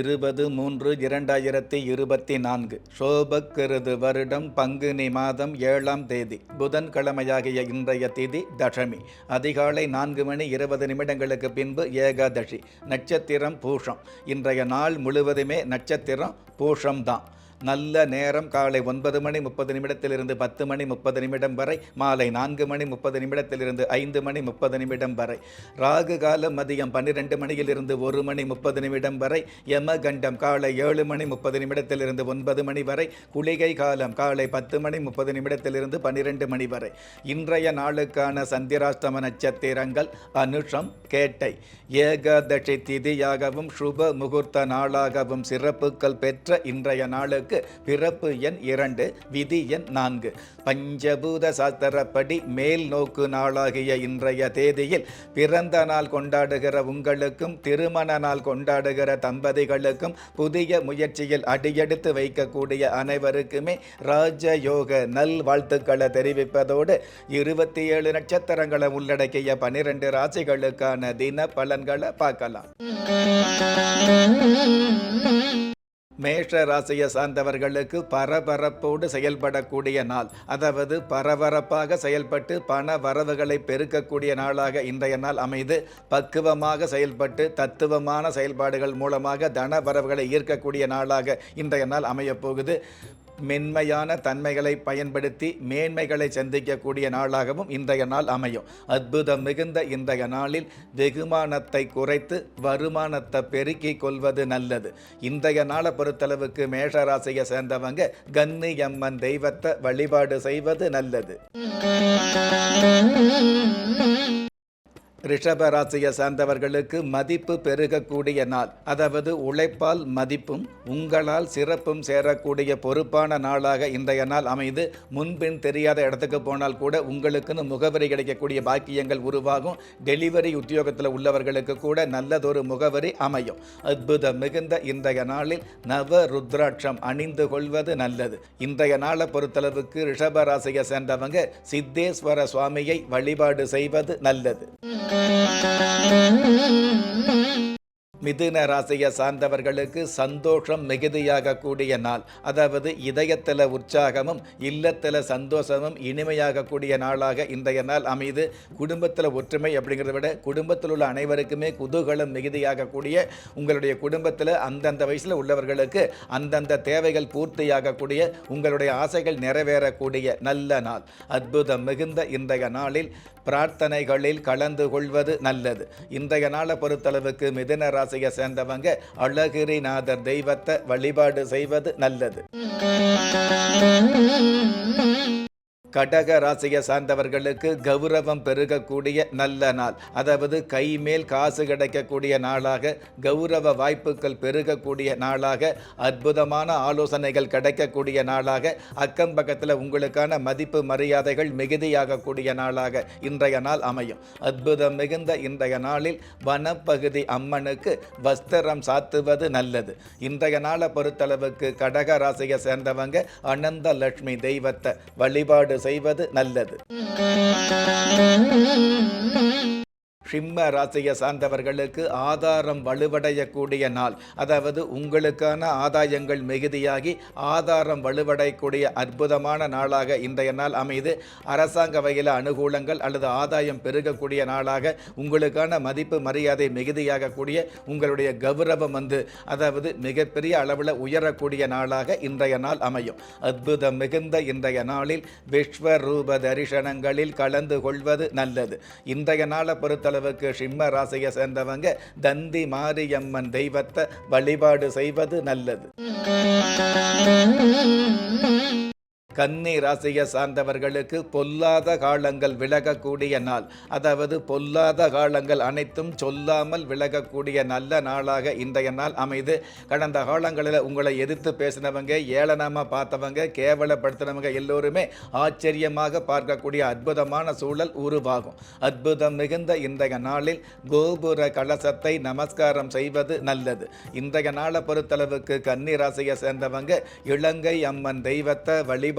இருபது மூன்று இரண்டாயிரத்தி இருபத்தி நான்கு. சோபக்கிருது வருடம் பங்குனி மாதம் ஏழாம் தேதி புதன்கிழமையாகிய இன்றைய திதி தசமி. அதிகாலை நான்கு மணி இருபது நிமிடங்களுக்கு பின்பு ஏகாதசி நட்சத்திரம் பூஷம். இன்றைய நாள் முழுவதுமே நட்சத்திரம் பூஷம்தான். நல்ல நேரம் காலை ஒன்பது மணி முப்பது நிமிடத்திலிருந்து பத்து மணி முப்பது நிமிடம் வரை மாலை நான்கு மணி முப்பது நிமிடத்திலிருந்து ஐந்து மணி முப்பது நிமிடம் வரை ராகு காலம் மதியம் பன்னிரெண்டு மணியிலிருந்து ஒரு மணி முப்பது நிமிடம் வரை யமகண்டம் காலை ஏழு மணி முப்பது நிமிடத்திலிருந்து ஒன்பது மணி வரை குளிகை காலம் காலை பத்து மணி முப்பது நிமிடத்திலிருந்து பன்னிரெண்டு மணி வரை. இன்றைய நாளுக்கான சந்திராஷ்டம நட்சத்திரங்கள் அனுஷம் கேட்டை. ஏகாதசி திதியாகவும் சுப முகூர்த்த நாளாகவும் சிறப்புகள் பெற்ற இன்றைய நாளுக்கு பிறப்பு எண் இரண்டு விதி எண் நான்கு. பஞ்சபூத சாஸ்திரப்படி மேல் நோக்கு நாளாகிய இன்றைய தேதியில் பிறந்த நாள் கொண்டாடுகிற உங்களுக்கும் திருமண நாள் கொண்டாடுகிற தம்பதிகளுக்கும் புதிய முயற்சியில் அடியெடுத்து வைக்கக்கூடிய அனைவருக்குமே ராஜயோக நல் வாழ்த்துக்களை தெரிவிப்பதோடு இருபத்தி ஏழு நட்சத்திரங்களை உள்ளடக்கிய பனிரெண்டு ராசிகளுக்கான தின பலன்களை பார்க்கலாம். மேஷ ராசியை சார்ந்தவர்களுக்கு பரபரப்போடு செயல்படக்கூடிய நாள் அதாவது பரபரப்பாக செயல்பட்டு பண வரவுகளை பெருக்கக்கூடிய நாளாக இன்றைய நாள் அமைது. பக்குவமாக செயல்பட்டு தத்துவமான செயல்பாடுகள் மூலமாக தன வரவுகளை ஈர்க்கக்கூடிய நாளாக இன்றைய நாள் அமையப் போகுது மென்மையான தன்மைகளை பயன்படுத்தி மேன்மைகளை சந்திக்கக்கூடிய நாளாகவும் இன்றைய நாள் அமையும். அற்புதம் மிகுந்த இன்றைய நாளில் வெகுமானத்தை குறைத்து வருமானத்தை பெருக்கிக் கொள்வது நல்லது. இன்றைய நாளை பொறுத்தளவுக்கு மேஷராசியை சேர்ந்தவங்க கன்னி அம்மன் தெய்வத்தை வழிபாடு செய்வது நல்லது. ரிஷப ராசியை சார்ந்தவர்களுக்கு மதிப்பு பெருகக்கூடிய நாள். அதாவது உழைப்பால் மதிப்பும் உங்களால் சிறப்பும் சேரக்கூடிய பொறுப்பான நாளாக இன்றைய நாள் அமைது முன்பின் தெரியாத இடத்துக்கு போனால் கூட உங்களுக்குன்னு முகவரி கிடைக்கக்கூடிய பாக்கியங்கள் உருவாகும். டெலிவரி உத்தியோகத்தில் உள்ளவர்களுக்கு கூட நல்லதொரு முகவரி அமையும். அற்புதம் மிகுந்த இன்றைய நாளில் நவ ருத்ராட்சம் அணிந்து கொள்வது நல்லது. இன்றைய நாளை பொறுத்தளவுக்கு ரிஷப ராசியை சேர்ந்தவங்க சித்தேஸ்வர சுவாமியை வழிபாடு செய்வது நல்லது. மிதுன ராசியை சார்ந்தவர்களுக்கு சந்தோஷம் மிகுதியாக கூடிய நாள். அதாவது இதயத்தில் உற்சாகமும் இல்லத்தில் சந்தோஷமும் இனிமையாக கூடிய நாளாக இன்றைய நாள் அமைது குடும்பத்தில் ஒற்றுமை அப்படிங்கிறத விட குடும்பத்தில் உள்ள அனைவருக்குமே குதூகலம் மிகுதியாக கூடிய உங்களுடைய குடும்பத்தில் அந்தந்த வயசில் உள்ளவர்களுக்கு அந்தந்த தேவைகள் பூர்த்தியாகக்கூடிய உங்களுடைய ஆசைகள் நிறைவேறக்கூடிய நல்ல நாள். அற்புதம் மிகுந்த இன்றைய நாளில் பிரார்த்தனைகளில் கலந்து கொள்வது நல்லது. இன்றைய நாளை பொறுத்தளவுக்கு மிதுன ராசியை சேர்ந்தவங்க அழகிரிநாதர் தெய்வத்தை வழிபாடு செய்வது நல்லது. கடக ராசியை சார்ந்தவர்களுக்கு கௌரவம் பெருகக்கூடிய நல்ல நாள். அதாவது கை மேல் காசு கிடைக்கக்கூடிய நாளாக கௌரவ வாய்ப்புகள் பெருகக்கூடிய நாளாக அற்புதமான ஆலோசனைகள் கிடைக்கக்கூடிய நாளாக அக்கம் பக்கத்தில் உங்களுக்கான மதிப்பு மரியாதைகள் மிகுதியாகக்கூடிய நாளாக இன்றைய நாள் அமையும். அற்புதம் மிகுந்த இன்றைய நாளில் வனப்பகுதி அம்மனுக்கு வஸ்திரம் சாத்துவது நல்லது. இன்றைய நாளை பொறுத்தளவுக்கு கடக ராசியை சேர்ந்தவங்க அனந்த லட்சுமி தெய்வத்தை வழிபாடு செய்வது நல்லது. சிம்ம ராசியை சார்ந்தவர்களுக்கு ஆதாரம் வலுவடையக்கூடிய நாள். அதாவது உங்களுக்கான ஆதாயங்கள் மிகுதியாகி ஆதாரம் வலுவடையக்கூடிய அற்புதமான நாளாக இன்றைய நாள் அமைது. அரசாங்க வகையில் அனுகூலங்கள் அல்லது ஆதாயம் பெருகக்கூடிய நாளாக உங்களுக்கான மதிப்பு மரியாதை மிகுதியாகக்கூடிய உங்களுடைய கௌரவம் வந்து அதாவது மிகப்பெரிய அளவில் உயரக்கூடிய நாளாக இன்றைய நாள் அமையும். அற்புதம் மிகுந்த இன்றைய நாளில் விஸ்வரூப தரிசனங்களில் கலந்து கொள்வது நல்லது. இன்றைய நாளை பொறுத்தளவு பொறுத்தளவுக்கு சிம்ம ராசியை சேர்ந்தவங்க தந்தி மாரியம்மன் தெய்வத்தை வழிபாடு செய்வது நல்லது. கன்னி ராசியை சார்ந்தவர்களுக்கு பொல்லாத காலங்கள் விலகக்கூடிய நாள். அதாவது பொல்லாத காலங்கள் அனைத்தும் சொல்லாமல் விலகக்கூடிய நல்ல நாளாக இன்றைய நாள் அமைது. கடந்த காலங்களில் உங்களை எதிர்த்து பேசினவங்க ஏளனமாக பார்த்தவங்க கேவலப்படுத்தினவங்க எல்லோருமே ஆச்சரியமாக பார்க்கக்கூடிய அற்புதமான சூழல் உருவாகும். அற்புதம் மிகுந்த இன்றைய நாளில் கோபுர கலசத்தை நமஸ்காரம் செய்வது நல்லது. இன்றைய நாளை பொறுத்தளவுக்கு கன்னி ராசியை சேர்ந்தவங்க இலங்கை அம்மன் தெய்வத்தை வழிபாடு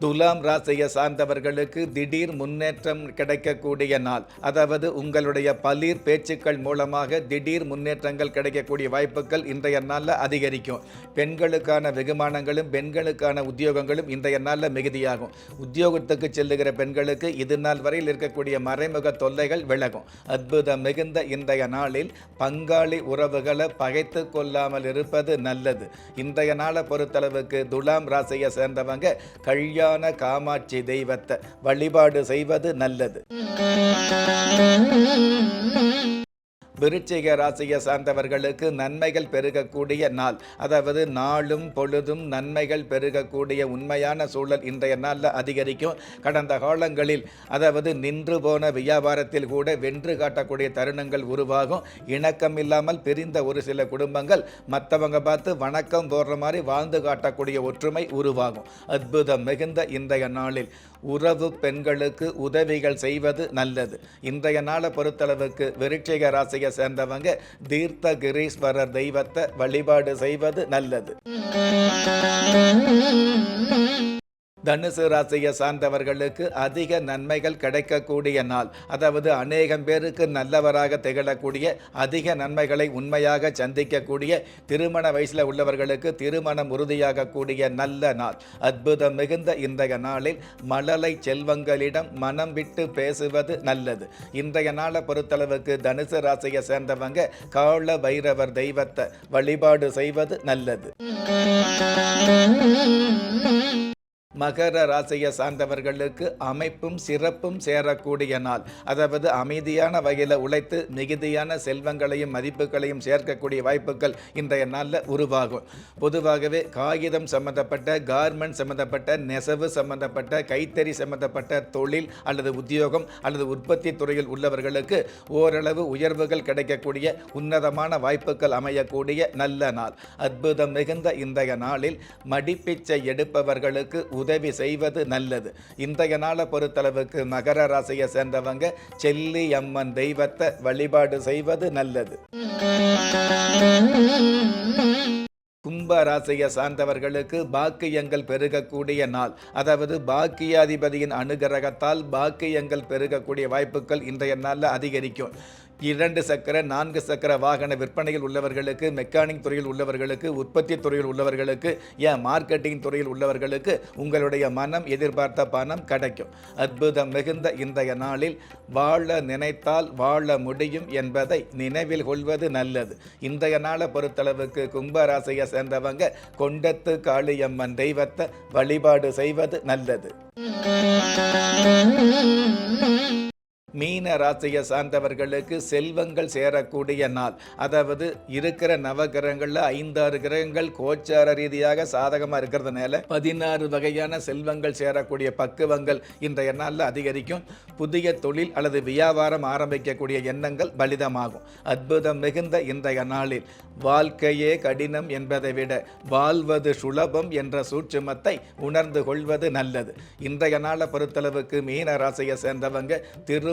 துலாம் ராசியை சார்ந்தவர்களுக்கு திடீர் முன்னேற்றம் கிடைக்கக்கூடிய நாள். அதாவது உங்களுடைய பளிர் பேச்சுக்கள் மூலமாக திடீர் முன்னேற்றங்கள் கிடைக்கக்கூடிய வாய்ப்புகள் இன்றைய நாளில் அதிகரிக்கும். பெண்களுக்கான வெகுமானங்களும் பெண்களுக்கான உத்தியோகங்களும் இன்றைய நாளில் மிகுதியாகும். உத்தியோகத்துக்கு செல்லுகிற பெண்களுக்கு இது நாள் வரையில் இருக்கக்கூடிய மறைமுக தொல்லைகள் விலகும். அற்புதம் மிகுந்த இன்றைய நாளில் பங்காளி உறவுகளை பகைத்து கொள்ளாமல் இருப்பது நல்லது. இன்றைய நாளை பொறுத்தளவுக்கு துலாம் ராசியை சேர்ந்தவங்க தாயான காமாட்சி தெய்வத்தை வழிபாடு செய்வது நல்லது. விருச்சிக ராசியை சார்ந்தவர்களுக்கு நன்மைகள் பெருகக்கூடிய நாள். அதாவது நாளும் பொழுதும் நன்மைகள் பெருகக்கூடிய உண்மையான சூழல் இன்றைய நாளில் அதிகரிக்கும். கடந்த காலங்களில் அதாவது நின்று போன வியாபாரத்தில் கூட வென்று காட்டக்கூடிய தருணங்கள் உருவாகும். இணக்கம் இல்லாமல் பிரிந்த ஒரு சில குடும்பங்கள் மற்றவங்க பார்த்து வணக்கம் போடுற மாதிரி வாழ்ந்து காட்டக்கூடிய ஒற்றுமை உருவாகும். அற்புதம் மிகுந்த இன்றைய நாளில் உறவு பெண்களுக்கு உதவிகள் செய்வது நல்லது. இன்றைய நாளை பொறுத்தளவுக்கு விருட்சிக ராசியை சேர்ந்தவங்க தீர்த்தகிரீஸ்வரர் தெய்வத்தை வழிபாடு செய்வது நல்லது. தனுசு ராசியை சார்ந்தவர்களுக்கு அதிக நன்மைகள் கிடைக்கக்கூடிய நாள். அதாவது அநேகம் பேருக்கு நல்லவராக திகழக்கூடிய அதிக நன்மைகளை உண்மையாக சந்திக்கக்கூடிய திருமண வயசில் உள்ளவர்களுக்கு திருமணம் உறுதியாகக்கூடிய நல்ல நாள். அற்புதம் மிகுந்த இன்றைய நாளில் மழலை செல்வங்களிடம் மனம் விட்டு பேசுவது நல்லது. இன்றைய நாளை பொறுத்தளவுக்கு தனுசு ராசியை சேர்ந்தவங்க கால பைரவர் தெய்வத்தை வழிபாடு செய்வது நல்லது. மகர ராசியை சார்ந்தவர்களுக்கு அமைப்பும் சிறப்பும் சேரக்கூடிய நாள். அதாவது அமைதியான வகையில் உழைத்து மிகுதியான செல்வங்களையும் மதிப்புகளையும் சேர்க்கக்கூடிய வாய்ப்புகள் இன்றைய நாளில் உருவாகும். பொதுவாகவே காகிதம் சம்பந்தப்பட்ட கார்மெண்ட் சம்பந்தப்பட்ட நெசவு சம்பந்தப்பட்ட கைத்தறி சம்பந்தப்பட்ட தொழில் அல்லது உத்தியோகம் அல்லது உற்பத்தி துறையில் உள்ளவர்களுக்கு ஓரளவு உயர்வுகள் கிடைக்கக்கூடிய உன்னதமான வாய்ப்புகள் அமையக்கூடிய நல்ல நாள். அற்புதம் மிகுந்த இன்றைய நாளில் மடிப்பிச்சை எடுப்பவர்களுக்கு உதவி செய்வது நல்லது. இன்றைய நாளை பொறுத்தளவுக்கு மகர ராசியை சேர்ந்தவங்க செல்லி அம்மன் தெய்வத்தை வழிபாடு செய்வது நல்லது. கும்ப ராசியை சார்ந்தவர்களுக்கு பாக்கியங்கள் பெருகக்கூடிய நாள். அதாவது பாக்கியாதிபதியின் அனுகிரகத்தால் பாக்கியங்கள் பெருகக்கூடிய வாய்ப்புகள் இன்றைய நாளில் அதிகரிக்கும். இரண்டு சக்கர நான்கு சக்கர வாகன விற்பனையில் உள்ளவர்களுக்கு மெக்கானிக் துறையில் உள்ளவர்களுக்கு உற்பத்தி துறையில் உள்ளவர்களுக்கு ஏன் மார்க்கெட்டிங் துறையில் உள்ளவர்களுக்கு உங்களுடைய மனம் எதிர்பார்த்த பணம் கிடைக்கும். அற்புதம் மிகுந்த இன்றைய நாளில் வாழ நினைத்தால் வாழ முடியும் என்பதை நினைவில் கொள்வது நல்லது. இன்றைய நாளை பொறுத்தளவுக்கு கும்பராசியை சேர்ந்தவங்க கொண்டத்து காளியம்மன் தெய்வத்தை வழிபாடு செய்வது நல்லது. மீன ராசியை சார்ந்தவர்களுக்கு செல்வங்கள் சேரக்கூடிய நாள். அதாவது இருக்கிற நவகிரகங்களில் ஐந்தாறு கிரகங்கள் கோச்சார ரீதியாக சாதகமாக இருக்கிறதுனால பதினாறு வகையான செல்வங்கள் சேரக்கூடிய பக்குவங்கள் இன்றைய நாளில் அதிகரிக்கும். புதிய தொழில் அல்லது வியாபாரம் ஆரம்பிக்கக்கூடிய எண்ணங்கள் பலிதமாகும். அற்புதம் மிகுந்த இன்றைய நாளில் வாழ்க்கையே கடினம் என்பதை விட வாழ்வது சுலபம் என்ற சூட்சுமத்தை உணர்ந்து கொள்வது நல்லது. இன்றைய நாளை பொறுத்தளவுக்கு மீன ராசியை சேர்ந்தவங்க திரு